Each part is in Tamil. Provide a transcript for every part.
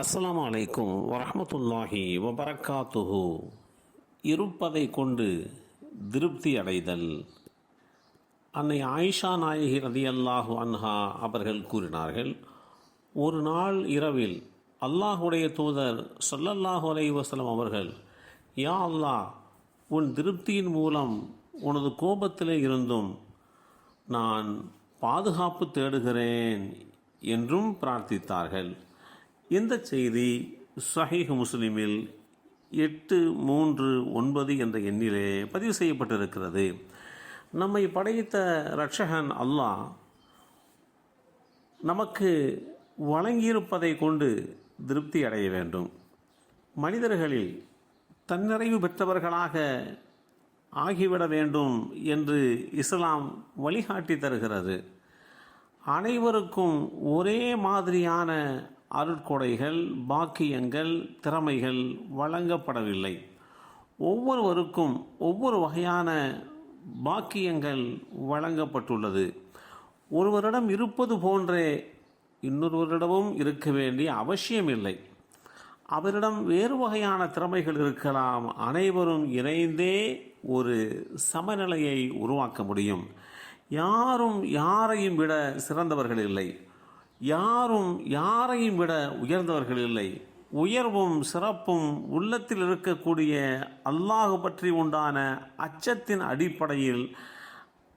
அஸ்லாம் அலைக்கும் வரமத்துல்லாஹி வபரக்காத்துஹு இருப்பதை கொண்டு திருப்தி அடைதல். அன்னை ஆயிஷா நாயகி ரதியல்லாஹு அன்ஹா அவர்கள் கூறினார்கள் ஒரு நாள் இரவில் அல்லாஹுடைய தூதர் சொல்லல்லாஹு அலைஹி வஸல்லம் அவர்கள் யா அல்லாஹ் உன் திருப்தியின் மூலம் உனது கோபத்திலே இருந்தும் நான் பாதுகாப்பு தேடுகிறேன் என்றும் பிரார்த்தித்தார்கள். இந்த செய்தி சஹீஹ் முஸ்லிமில் எட்டு மூன்று ஒன்பது என்ற எண்ணிலே பதிவு செய்யப்பட்டிருக்கிறது. நம்மை படைத்த ரட்சகன் அல்லாஹ் நமக்கு வழங்கியிருப்பதை கொண்டு திருப்தி அடைய வேண்டும். மனிதர்களில் தன்னிறைவு பெற்றவர்களாக ஆகிவிட வேண்டும் என்று இஸ்லாம் வழிகாட்டி தருகிறது. அனைவருக்கும் ஒரே மாதிரியான அருட்கொடைகள் பாக்கியங்கள் திறமைகள் வழங்கப்படவில்லை. ஒவ்வொருவருக்கும் ஒவ்வொரு வகையான பாக்கியங்கள் வழங்கப்பட்டுள்ளது. ஒருவரிடம் இருப்பது போன்றே இன்னொருவரிடமும் இருக்க வேண்டிய அவசியமில்லை. அவரிடம் வேறு வகையான திறமைகள் இருக்கலாம். அனைவரும் இணைந்தே ஒரு சமநிலையை உருவாக்க முடியும். யாரும் யாரையும் விட சிறந்தவர்கள் இல்லை. யாரும் யாரையும் விட உயர்ந்தவர்கள் இல்லை. உயர்வும் சிறப்பும் உள்ளத்தில் இருக்கக்கூடிய அல்லாஹ் பற்றி உண்டான அச்சத்தின் அடிப்படையில்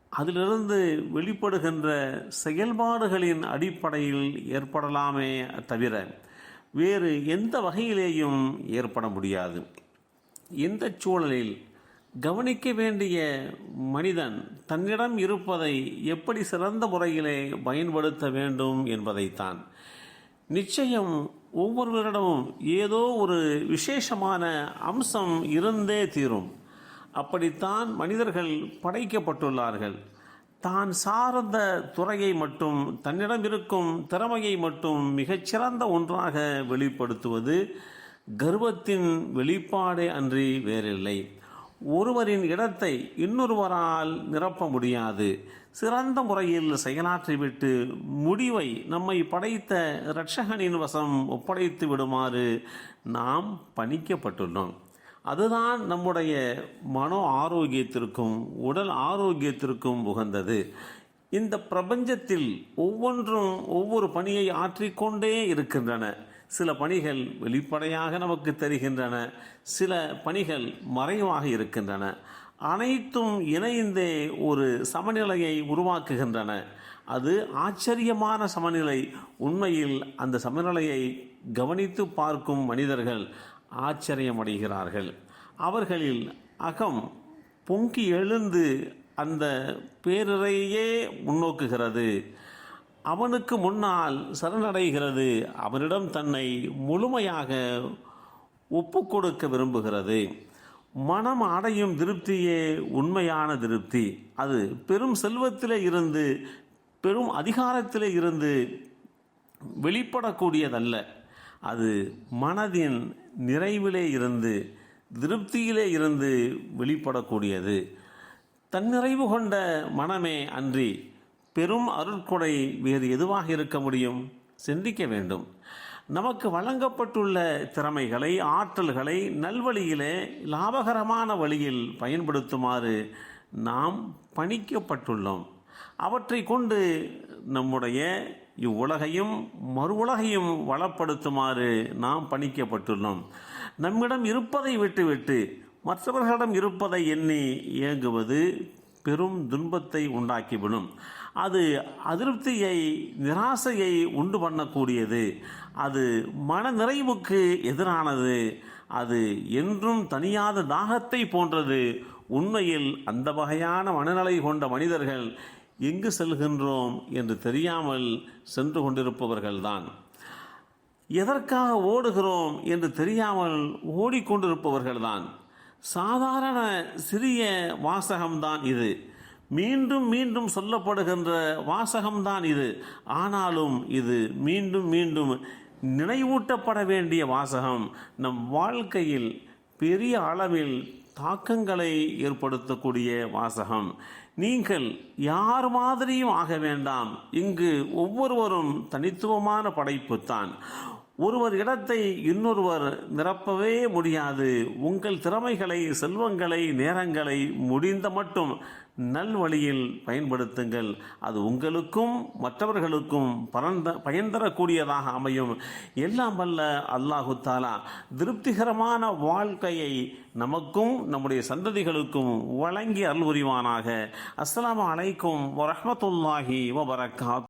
அதிலிருந்து வெளிப்படுகின்ற செயல்பாடுகளின் அடிப்படையில் ஏற்படலாமே தவிர வேறு எந்த வகையிலேயும் ஏற்பட முடியாது. இந்த சூழலில் கவனிக்க வேண்டிய மனிதன் தன்னிடம் இருப்பதை எப்படி சிறந்த முறையிலே பயன்படுத்த வேண்டும் என்பதைத்தான். நிச்சயம் ஒவ்வொருவரிடமும் ஏதோ ஒரு விசேஷமான அம்சம் இருந்தே தீரும். அப்படித்தான் மனிதர்கள் படைக்கப்பட்டுள்ளார்கள். தான் சார்ந்த துறையை மட்டும் தன்னிடம் இருக்கும் திறமையை மட்டும் மிகச்சிறந்த ஒன்றாக வெளிப்படுத்துவது கர்வத்தின் வெளிப்பாடே அன்றி வேறில்லை. ஒருவரின் இடத்தை இன்னொருவரால் நிரப்ப முடியாது. சிறந்த முறையில் செயலாற்றிவிட்டு முடிவை நம்மை படைத்த இரட்சகனின் வசம் ஒப்படைத்து விடுமாறு நாம் பணிக்கப்பட்டுள்ளோம். அதுதான் நம்முடைய மனோ ஆரோக்கியத்திற்கும் உடல் ஆரோக்கியத்திற்கும் உகந்தது. இந்த பிரபஞ்சத்தில் ஒவ்வொன்றும் ஒவ்வொரு பணியை ஆற்றிக்கொண்டே இருக்கின்றன. சில பணிகள் வெளிப்படையாக நமக்கு தெரிகின்றன சில பணிகள் மறைவாக இருக்கின்றன. அனைத்தும் இணைந்தே ஒரு சமநிலையை உருவாக்குகின்றன. அது ஆச்சரியமான சமநிலை. உண்மையில் அந்த சமநிலையை கவனித்து பார்க்கும் மனிதர்கள் ஆச்சரியமடைகிறார்கள். அவர்களில் அகம் பொங்கி எழுந்து அந்த பேரறையே முன்னோக்குகிறது. அவனுக்கு முன்னால் சரணடைகிறது அவனிடம் தன்னை முழுமையாக ஒப்பு கொடுக்க விரும்புகிறது. மனம் அடையும் திருப்தியே உண்மையான திருப்தி. அது பெரும் செல்வத்திலே இருந்து பெரும் அதிகாரத்திலே இருந்து வெளிப்படக்கூடியதல்ல. அது மனதின் நிறைவிலே இருந்து திருப்தியிலே இருந்து வெளிப்படக்கூடியது. தன்னிறைவு கொண்ட மனமே அன்றி பெரும் அருட்கொடை வேறு எதுவாக இருக்க முடியும்? சிந்திக்க வேண்டும். நமக்கு வழங்கப்பட்டுள்ள திறமைகளை ஆற்றல்களை நல்வழியிலே லாபகரமான வழியில் பயன்படுத்துமாறு நாம் பணிக்கப்பட்டுள்ளோம். அவற்றை கொண்டு நம்முடைய இவ்வுலகையும் மறு உலகையும் வளப்படுத்துமாறு நாம் பணிக்கப்பட்டுள்ளோம். நம்மிடம் இருப்பதை விட்டுவிட்டு மற்றவர்களிடம் இருப்பதை எண்ணி இயங்குவது பெரும் துன்பத்தை உண்டாக்கிவிடும். அது அதிருப்தியை நிராசையை உண்டு பண்ணக்கூடியது. அது மன நிறைவுக்கு எதிரானது. அது என்றும் தனியாத தாகத்தை போன்றது. உண்மையில் அந்த வகையான மனநிலை கொண்ட மனிதர்கள் எங்கு செல்கின்றோம் என்று தெரியாமல் சென்று கொண்டிருப்பவர்கள்தான். எதற்காக ஓடுகிறோம் என்று தெரியாமல் ஓடிக்கொண்டிருப்பவர்கள்தான். சாதாரண சிறிய வாசகம்தான் இது. மீண்டும் மீண்டும் சொல்லப்படுகின்ற வாசகம்தான் இது. ஆனாலும் இது மீண்டும் மீண்டும் நினைவூட்டப்பட வேண்டிய வாசகம். நம் வாழ்க்கையில் பெரிய அளவில் தாக்கங்களை ஏற்படுத்தக்கூடிய வாசகம். நீங்கள் யார் மாதிரியும் ஆக வேண்டாம். இங்கு ஒவ்வொருவரும் தனித்துவமான படைப்புத்தான். ஒருவர் இடத்தை இன்னொருவர் நிரப்பவே முடியாது. உங்கள் திறமைகளை செல்வங்களை நேரங்களை முடிந்த மட்டும் நல்வழியில் பயன்படுத்துங்கள். அது உங்களுக்கும் மற்றவர்களுக்கும் பரந்த பயன் தரக்கூடியதாக அமையும். எல்லாம் வல்ல அல்லாஹு தாலா திருப்திகரமான வாழ்க்கையை நமக்கும் நம்முடைய சந்ததிகளுக்கும் வழங்கி அருள் புரிவானாக. அஸ்லாம் அலைக்கும் வரமத்துல்லாஹி வபரகாத்